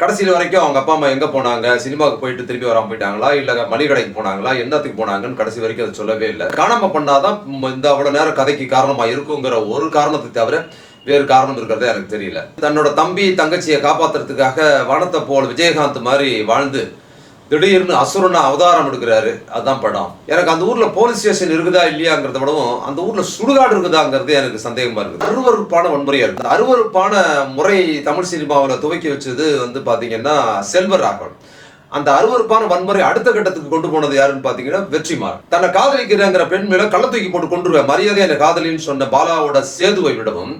கடைசியில் வரைக்கும் அவங்க அப்பா அம்மா எங்கே போனாங்க? சினிமாவுக்கு போயிட்டு திருப்பி வராம போயிட்டாங்களா? இல்லை மளிகை கடைக்கு போனாங்களா? என்னத்துக்கு போனாங்கன்னு கடைசி வரைக்கும் அதை சொல்லவே இல்லை. காணாம பண்ணாதான் இந்த அவ்வளோ நேரம் கதைக்கு காரணமாக இருக்குங்கிற ஒரு காரணத்தை தவிர வேறு காரணம் இருக்கிறதே எனக்கு தெரியல. தன்னோட தம்பி தங்கச்சியை காப்பாத்துறதுக்காக வனத்தை போல் விஜயகாந்த் மாதிரி வாழ்ந்து திடீர்னு அசுரனா அவதாரம் எடுக்கிறாரு. அதான் படம். எனக்கு அந்த ஊர்ல போலீஸ் ஸ்டேஷன் இருக்குதா இல்லையாங்கிறத விடவும் அந்த ஊர்ல சுடுகாடு இருக்குதாங்கிறது எனக்கு சந்தேகமா இருக்குது. அருவருப்பான வன்முறையா இருக்கு அருவறுப்பான அருவருப்பான முறை தமிழ் சினிமாவில் துவக்கி வச்சது வந்து பாத்தீங்கன்னா செல்வராகவன் அந்த அருவருப்பான வன்முறை அடுத்த கட்டத்துக்கு கொண்டு போனது யாருன்னு பாத்தீங்கன்னா வெற்றிமாறன். தன்னை காதலிக்கிறேங்கிற பெண் மேல கள்ள தூக்கி போட்டு கொண்டுருவேன் மரியாதை என்ன காதலின்னு சொன்ன பாலாவோட சேதுவை விடவும்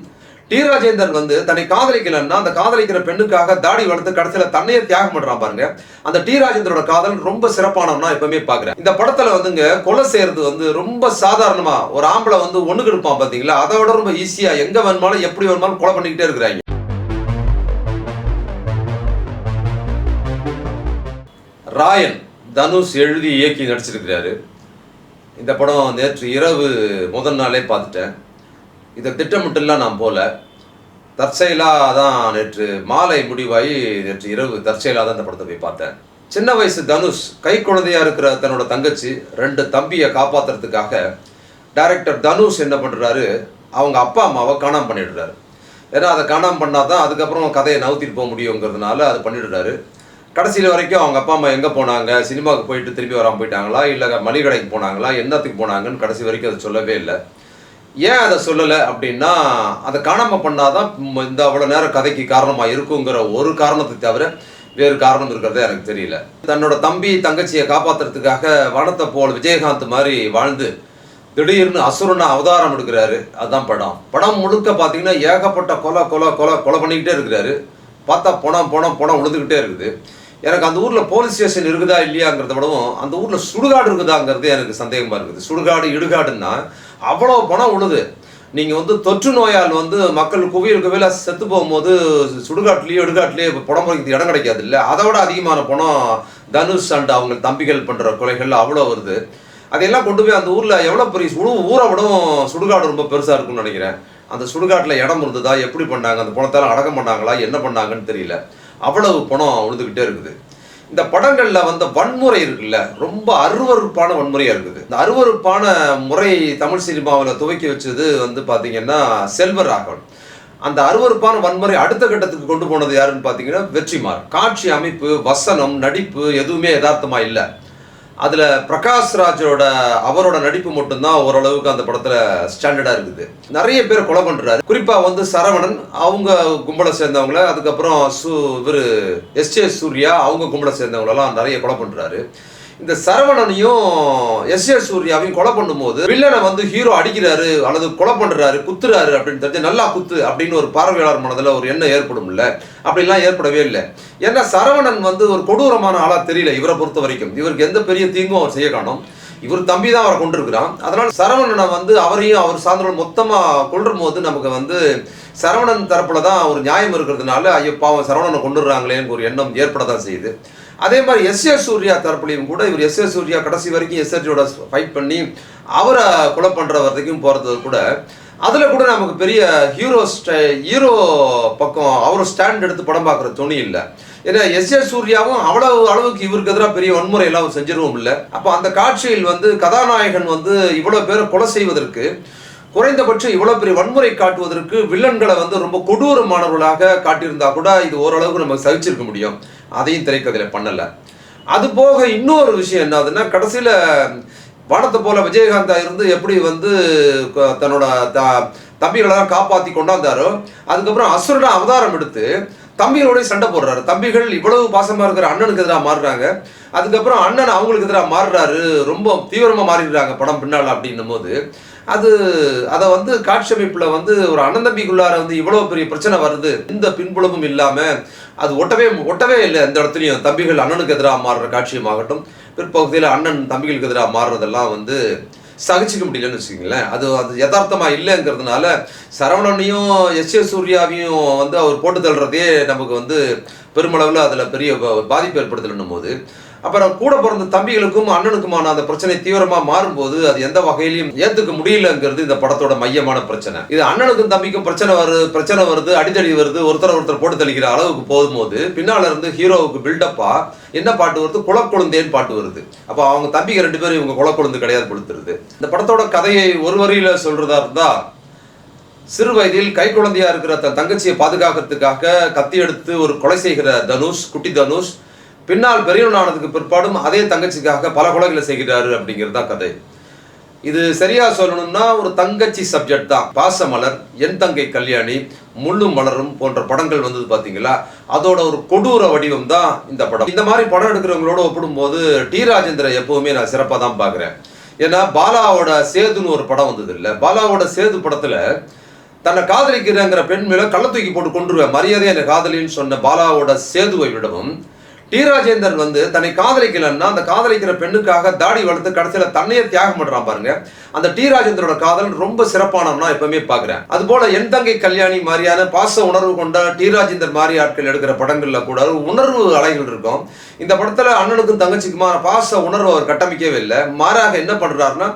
டி. ராஜேந்தர் வந்து தன்னை காதலிக்கலன்னா அந்த காதலிக்கிற பெண்ணுக்காக தாடி வளர்த்து கடைசியில தன்னையே தியாகம் பண்றான் பாருங்க. அந்த டி. ராஜேந்தரோட காதல் ரொம்ப சிறப்பானவனா எப்பவுமே பாக்குறேன். இந்த படத்துல வந்துங்க கொலை செய்யறது வந்து ரொம்ப சாதாரணமா ஒரு ஆம்பளை வந்து ஒண்ணுக்கு எடுப்பான் பாத்தீங்களா? அதை விட ரொம்ப ஈஸியா எங்க வேணுமாலும் எப்படி வேணுமாலும் கொலை பண்ணிக்கிட்டே இருக்கிறாங்க. ராயன் தனுஷ் எழுதி இயக்கி நடிச்சிருக்கிறாரு. இந்த படம் நேற்று இரவு முதல் நாளே பார்த்துட்டேன். இதை திட்டமிட்டுலாம் நான் போல. தற்செயலாக தான் நேற்று மாலை முடிவாகி நேற்று இரவு தற்செயலாக தான் இந்த படத்தை போய் பார்த்தேன். சின்ன வயசு தனுஷ் கை குழந்தையாக இருக்கிற தன்னோட தங்கச்சி ரெண்டு தம்பியை காப்பாத்துறதுக்காக டைரக்டர் தனுஷ் என்ன பண்ணுறாரு அவங்க அப்பா அம்மாவை காணாமல் பண்ணிடுறாரு. ஏன்னா அதை காணாமல் பண்ணால் தான் அதுக்கப்புறம் கதையை நவுத்திட்டு போக முடியுங்கிறதுனால அது பண்ணிடுறாரு. கடைசியில் வரைக்கும் அவங்க அப்பா அம்மா எங்கே போனாங்க சினிமாவுக்கு போயிட்டு திரும்பி வராமல் போயிட்டாங்களா இல்லை மளிகடைக்கு போனாங்களா என்னத்துக்கு போனாங்கன்னு கடைசி வரைக்கும் அதை சொல்லவே இல்லை. ஏன் அதை சொல்லலை அப்படின்னா அதை காணாமல் பண்ணாதான் இந்த அவ்வளோ நேரம் கதைக்கு காரணமாக இருக்குங்கிற ஒரு காரணத்தை தவிர வேறு காரணம் இருக்கிறதே எனக்கு தெரியல. தன்னோட தம்பி தங்கச்சியை காப்பாத்துறதுக்காக வனத்தை போல் விஜயகாந்த் மாதிரி வாழ்ந்து திடீர்னு அசுரனை அவதாரம் எடுக்கிறாரு. அதுதான் படம். படம் முழுக்க பார்த்தீங்கன்னா ஏகப்பட்ட கொலை கொலை கொலை கொலை பண்ணிக்கிட்டே இருக்கிறாரு. பார்த்தா பணம் பணம் பணம் உழுதுகிட்டே இருக்குது. எனக்கு அந்த ஊரில் போலீஸ் ஸ்டேஷன் இருக்குதா இல்லையாங்கிறத விடவும் அந்த ஊரில் சுடுகாடு இருக்குதாங்கிறது எனக்கு சந்தேகமாக இருக்குது. சுடுகாடு இடுகாடுன்னா அவ்வளோ பணம் உழுது. நீங்கள் வந்து தொற்று நோயால் வந்து மக்கள் குவியல் குவியலாக செத்து போகும்போது சுடுகாட்லேயோ இடுகாட்லேயோ படம் முறைக்கு இடம் கிடைக்காது இல்லை? அதை விட அதிகமான பணம் தனுஷ் அண்ட் அவங்க தம்பிகள் பண்ணுற கொலைகள் அவ்வளோ வருது. அதையெல்லாம் கொண்டு போய் அந்த ஊரில் எவ்வளோ பெரிய சுடு ஊரை விடவும் சுடுகாடு ரொம்ப பெருசாக இருக்கும்னு நினைக்கிறேன். அந்த சுடுகாட்டில் இடம் இருந்ததா? எப்படி பண்ணாங்க? அந்த பணத்தால் அடக்கம் பண்ணாங்களா? என்ன பண்ணாங்கன்னு தெரியல. அவ்வளவு பணம் உழுதுகிட்டே இருக்குது. இந்த படங்களில் வந்த வன்முறை இருக்குல்ல ரொம்ப அருவருப்பான வன்முறையாக இருக்குது இந்த அருவருப்பான முறை தமிழ் சினிமாவில் துவக்கி வச்சது வந்து பார்த்தீங்கன்னா செல்வராகவன். அந்த அருவருப்பான வன்முறை அடுத்த கட்டத்துக்கு கொண்டு போனது யாருன்னு பார்த்தீங்கன்னா வெற்றிமாறன். காட்சி அமைப்பு வசனம் நடிப்பு எதுவுமே யதார்த்தமாக இல்லை. அதுல பிரகாஷ் ராஜோட அவரோட நடிப்பு மட்டும்தான் ஓரளவுக்கு அந்த படத்துல ஸ்டாண்டர்டா இருக்குது. நிறைய பேர் கொலை பண்றாரு. குறிப்பா வந்து சரவணன் அவங்க கும்பலை சேர்ந்தவங்கள அதுக்கப்புறம் சு இவர் எஸ் ஜே சூர்யா அவங்க கும்பலை சேர்ந்தவங்களெல்லாம் நிறைய கொலை பண்றாரு. இந்த சரவணனையும் எஸ் ஏ சூர்யாவையும் கொலை பண்ணும்போது வில்லனை வந்து ஹீரோ அடிக்கிறாரு அல்லது கொலை பண்றாரு குத்துறாரு அப்படின்னு தெரிஞ்சு நல்லா குத்து அப்படின்னு ஒரு பார்வையாளர் மனதில் ஒரு எண்ணம் ஏற்படும்ல? அப்படிலாம் ஏற்படவே இல்லை. ஏன்னா சரவணன் வந்து ஒரு கொடூரமான ஆளா தெரியல இவரை பொறுத்த வரைக்கும். இவருக்கு எந்த பெரிய தீங்கும் அவர் செய்ய காணும். இவர் தம்பி தான் அவரை கொண்டிருக்கிறான் அதனால சரவணனை வந்து அவரையும் அவர் சார்ந்தவர்கள் மொத்தமா கொள்றும் போது நமக்கு வந்து சரவணன் தரப்புல தான் ஒரு நியாயம் இருக்கிறதுனால ஐயோ பாவம் சரவணனை கொண்டுடுறாங்களேன்னு ஒரு எண்ணம் ஏற்பட தான் செய்யுது. அதே மாதிரி எஸ் ஏ சூர்யா தரப்புலையும் கூட இவர் எஸ் ஏ சூர்யா கடைசி வரைக்கும் எஸ்எஸ்ஜியோட ஃபைட் பண்ணி அவரை கொலை பண்ணுற வரைக்கும் போகிறது கூட. அதில் கூட நமக்கு பெரிய ஹீரோ ஹீரோ பக்கம் அவர் ஸ்டாண்ட் எடுத்து படம் பார்க்குற துணி இல்லை. ஏன்னா எஸ் ஏ சூர்யாவும் அவ்வளவு அளவுக்கு இவருக்கு எதிராக பெரிய வன்முறை எல்லாம் செஞ்சிடவும் இல்லை. அப்போ அந்த காட்சியில் வந்து கதாநாயகன் வந்து இவ்வளோ பேரை கொலை செய்வதற்கு குறைந்தபட்சம் இவ்வளோ பெரிய வன்முறை காட்டுவதற்கு வில்லன்களை வந்து ரொம்ப கொடூரமானவர்களாக காட்டியிருந்தா கூட இது ஓரளவுக்கு நம்ம சகிச்சிருக்க முடியும். அதையும் திரைக்கதையில் பண்ணலை. அது போக இன்னொரு விஷயம் என்னதுன்னா கடைசியில் வானத்தை போல விஜயகாந்தா இருந்து எப்படி வந்து தன்னோட த தம்பிகளெல்லாம் காப்பாற்றி கொண்டாந்தாரோ அதுக்கப்புறம் அசுரன அவதாரம் எடுத்து தம்பிகளோடய சண்டை போடுறாரு. தம்பிகள் இவ்வளவு பாசமாக இருக்கிற அண்ணனுக்கு எதிராக மாறுறாங்க. அதுக்கப்புறம் அண்ணன் அவங்களுக்கு எதிராக மாறுறாரு. ரொம்ப தீவிரமாக மாறிடுறாங்க படம் பின்னால் அப்படின்னும் போது அது அதை வந்து காட்சி அமைப்பில் வந்து ஒரு அண்ணன் தம்பிக்குள்ளார வந்து இவ்வளவு பெரிய பிரச்சனை வருது. இந்த பின்புலமும் இல்லாமல் அது ஒட்டவே ஒட்டவே இல்லை. எந்த இடத்துலையும் தம்பிகள் அண்ணனுக்கு எதிராக மாறுற காட்சியமாகட்டும் பிற்பகுதியில் அண்ணன் தம்பிகளுக்கு எதிராக மாறுறதெல்லாம் வந்து சகிச்சுக்க முடியலன்னு வச்சுக்கோங்களேன். அது அது யதார்த்தமாக இல்லைங்கிறதுனால சரவணனையும் எஸ் ஏ சூர்யாவையும் வந்து அவர் போட்டு தள்ளுறதே நமக்கு வந்து பெருமளவில் அதில் பெரிய பாதிப்பு ஏற்படுத்தலன்னும் போது அப்புறம் கூட பிறந்த தம்பிகளுக்கும் அண்ணனுக்குமான அந்த பிரச்சனை தீவிரமா மாறும்போது அது எந்த வகையிலையும் ஏத்துக்க முடியலங்கிறது இந்த படத்தோட மையமான பிரச்சனை. இது அண்ணனுக்கும் தம்பிக்கும் பிரச்சனை வருது பிரச்சனை வருது அடித்தடி வருது ஒருத்தர் ஒருத்தர் போட்டு தெளிக்கிற அளவுக்கு போகும்போது பின்னால இருந்து ஹீரோவுக்கு பில்டப்பா என்ன பாட்டு வருது? குலக்கொழுந்தேன்னு பாட்டு வருது. அப்போ அவங்க தம்பிங்க ரெண்டு பேரும் இவங்க குலக்கொழுந்து கிடையாது கொடுத்துருது. இந்த படத்தோட கதையை ஒரு வரியில சொல்றதா இருந்தா சிறு வயதில் கை குழந்தையா இருக்கிற தன் தங்கச்சியை பாதுகாக்கிறதுக்காக கத்தி எடுத்து ஒரு கொலை செய்கிற தனுஷ் குட்டி தனுஷ் பின்னால் பெரியவனானதுக்கு பிற்பாடும் அதே தங்கச்சிக்காக பல கொலைகளை செய்கிறாரு அப்படிங்கிறது தான் கதை. இது சரியா சொல்லணும்னா ஒரு தங்கச்சி சப்ஜெக்ட் தான். பாசமலர் என் தங்கை கல்யாணி முள்ளும் மலரும் போன்ற படங்கள் வந்தது பார்த்தீங்களா அதோட ஒரு கொடூர வடிவம் தான் இந்த படம். இந்த மாதிரி படம் எடுக்கிறவங்களோட ஒப்பிடும்போது டி ராஜேந்திர எப்பவுமே நான் சிறப்பாக தான் பார்க்குறேன் ஏன்னா பாலாவோட சேதுன்னு ஒரு படம் வந்தது இல்லை. பாலாவோட சேது படத்தில் தன்னை காதலிக்கிறங்கிற பெண் மேல கள்ள தூக்கி போட்டு கொண்டுருவேன் மரியாதை என்னை காதலின்னு சொன்ன பாலாவோட சேதுவை விடவும் டி. ராஜேந்தர் வந்து தன்னை காதலிக்கலன்னா அந்த காதலிக்கிற பெண்ணுக்காக தாடி வளர்த்து கடைசியில தன்னையே தியாகம் பண்றான் பாருங்க. அந்த டி. ராஜேந்தரோட காதல் ரொம்ப சிறப்பானவனா எப்பவுமே பாக்குறேன். அது போல என் தங்கை கல்யாணி மாதிரியான பாச உணர்வு கொண்ட டி. ராஜேந்தர் மாதிரி ஆட்கள் எடுக்கிற படங்கள்ல கூட ஒரு உணர்வு அலைகள் இருக்கும். இந்த படத்துல அண்ணனுக்கும் தங்கச்சிக்குமான பாச உணர்வு அவர் கட்டமைக்கவே இல்லை. மாறாக என்ன பண்றாருன்னா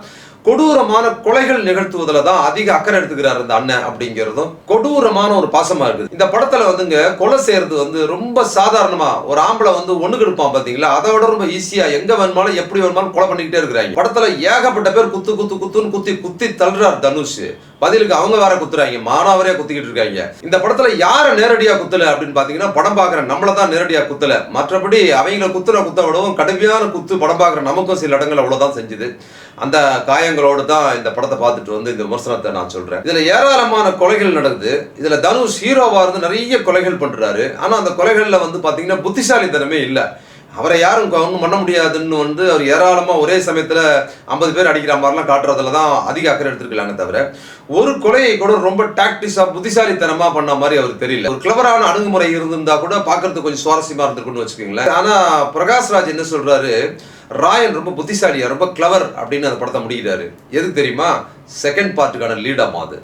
கொடூரமான கொலைகள் நிகழ்த்துவதில் தான் அதிக அக்கறை எடுத்துக்கிறார் இந்த அண்ணன் அப்படிங்கிறதும் கொடூரமான ஒரு பாசமா இருக்குது. இந்த படத்துல வந்துங்க கொலை செய்யறது வந்து ரொம்ப சாதாரணமா ஒரு ஆம்பளை வந்து ஒண்ணு கெடுப்பான் பாத்தீங்களா? அதை விட ரொம்ப ஈஸியா எங்க வேணுமாலும் எப்படி வேணுமாலும் கொலை பண்ணிக்கிட்டே இருக்கிறாங்க. படத்துல ஏகப்பட்ட பேர் குத்து குத்து குத்துன்னு குத்தி குத்தி தள்ளுறார் தனுஷ். பதிலுக்கு அவங்க வேற குத்துறாங்க மானாவரே குத்திக்கிட்டு இருக்காங்க. இந்த படத்துல யார நேரடியா குத்தல அப்படின்னு பாத்தீங்கன்னா படம் பாக்குற நம்மள தான் நேரடியா குத்தல. மற்றபடி அவங்கள குத்துற குத்த விடவும் கடுமையான குத்து படம் பாக்குற நமக்கும் சில இடங்கள் அவ்வளவுதான் செஞ்சுது. அந்த காயங்களோடு தான் இந்த படத்தை பார்த்துட்டு வந்து இந்த விமர்சனத்தை நான் சொல்றேன். இதுல ஏராளமான கொலைகள் நடக்குது. இதுல தனுஷ் ஹீரோவா இருந்து நிறைய கொலைகள் பண்றாரு. ஆனா அந்த கொலைகள்ல வந்து பாத்தீங்கன்னா புத்திசாலித்தனமே இல்லை. அவரை யாரும் ஒன்றும் பண்ண முடியாதுன்னு வந்து அவர் ஏராளமாக ஒரே சமயத்தில் ஐம்பது பேர் அடிக்கிற மாதிரிலாம் காட்டுறதுல தான் அதிக அக்கறை எடுத்துருக்கலாங்க தவிர ஒரு கொலையை கூட ரொம்ப டாக்டிஸாக புத்திசாலித்தனமாக பண்ண மாதிரி அவருக்கு தெரியல. ஒரு கிளவரான அணுகுமுறை இருந்திருந்தா கூட பார்க்கறதுக்கு கொஞ்சம் சுவாரஸ்யமாக இருந்திருக்குன்னு வச்சுக்கோங்களேன். ஆனால் பிரகாஷ்ராஜ் என்ன சொல்கிறாரு ராயன் ரொம்ப புத்திசாலியா ரொம்ப கிளவர் அப்படின்னு அந்த படத்தை முடிக்கிறாரு. எது தெரியுமா? செகண்ட் பார்ட்டுக்கான லீடாமா அது